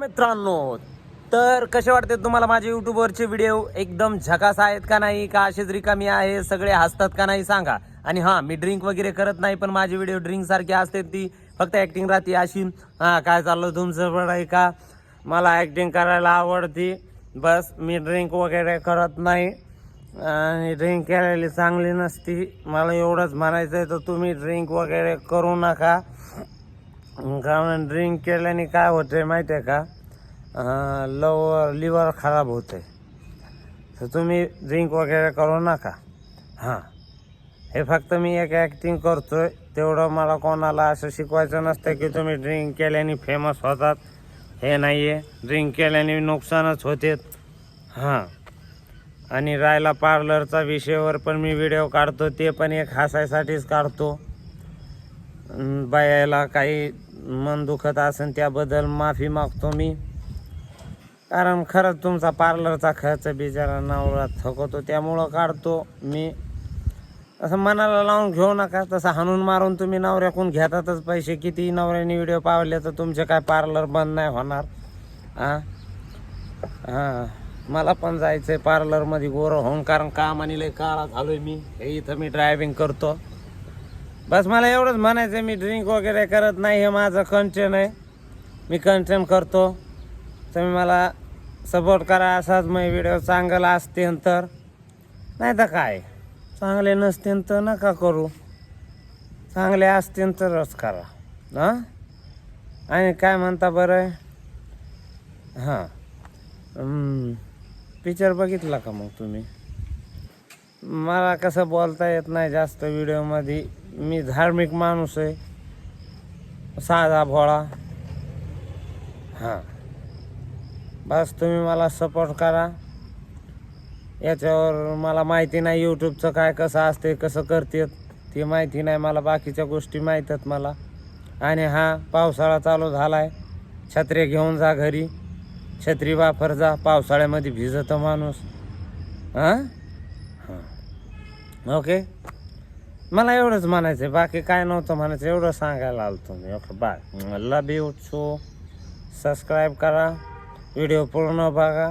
मित्रांनो तर कसे वाटते तुम्हाला माझे युट्यूबवरचे व्हिडिओ एकदम झकास आहेत का नाही? का असेच रिकामी आहे? सगळे हसतात का नाही? सांगा. आणि हां मी ड्रिंक वगैरे करत नाही पण माझे व्हिडिओ ड्रिंक सारखे असते ती. फक्त ॲक्टिंग राहते अशी. हां काय चाललं तुमचं? पण आहे का? मला ॲक्टिंग करायला आवडते. बस मी ड्रिंक वगैरे करत नाही. आणि ड्रिंक केलेली चांगली नसती. मला एवढंच म्हणायचं आहे तर तुम्ही ड्रिंक वगैरे करू नका. कारण ड्रिंक केल्याने काय होते माहिती आहे का लवर लिव्हर खराब होते तर तुम्ही ड्रिंक वगैरे करू नका. हां. हे फक्त मी एक ॲक्टिंग करतो आहे तेवढं मला कोणाला असं शिकवायचं नसतं की तुम्ही ड्रिंक केल्याने फेमस होतात. हे नाही आहे ड्रिंक केल्याने नुकसानच होते. हां. आणि राहिला पार्लरचा विषयावर पण मी व्हिडिओ काढतो. ते पण एक हसायसाठीच काढतो. बायाला काही मन दुखत असेल त्याबद्दल माफी मागतो मी. कारण खरंच तुमचा पार्लरचा खर्च बिचारा नवरा थकवतो त्यामुळं काढतो मी. असं मनाला लावून घेऊ नका तसं हाणून मारून तुम्ही नवऱ्याकून घेतातच पैसे. किती नवऱ्याने व्हिडिओ पावले तर तुमचे काय पार्लर बंद नाही होणार. हां हां मला पण जायचं आहे पार्लरमध्ये गोरं होऊन कारण काम आणि लय काळा झालोय मी. हे इथं मी ड्रायव्हिंग करतो. बस मला एवढंच म्हणायचं आहे, मी ड्रिंक वगैरे करत नाही हे माझं कंटेन आहे. मी कंटेन करतो. तुम्ही मला सपोर्ट करा असाच मग व्हिडिओ चांगला असतील तर. नाही तर काय? चांगले नसतील तर नका करू. चांगले असतील तरच करा. हां? आणि काय म्हणता बरं? हां. पिक्चर बघितला का मग तुम्ही? मला कसं बोलता येत नाही जास्त व्हिडिओमध्ये मी धार्मिक माणूस आहे. साधा भोळा. हां. बस तुम्ही मला सपोर्ट करा. याच्यावर मला माहिती नाही यूट्यूबचं काय कसं असते कसं करतात ती माहिती नाही. मला बाकीच्या गोष्टी माहीत आहेत मला. आणि हा पावसाळा चालू झाला आहे छत्री घेऊन जा घरी. छत्री वापर जा. पावसाळ्यामध्ये भिजतं माणूस. हां? हां. ओके? मला एवढंच म्हणायचं आहे बाकी काय नव्हतं म्हणायचं एवढं सांगायला आलो तुम्ही. Okay bye love you so subscribe करा. व्हिडिओ पूर्ण बघा.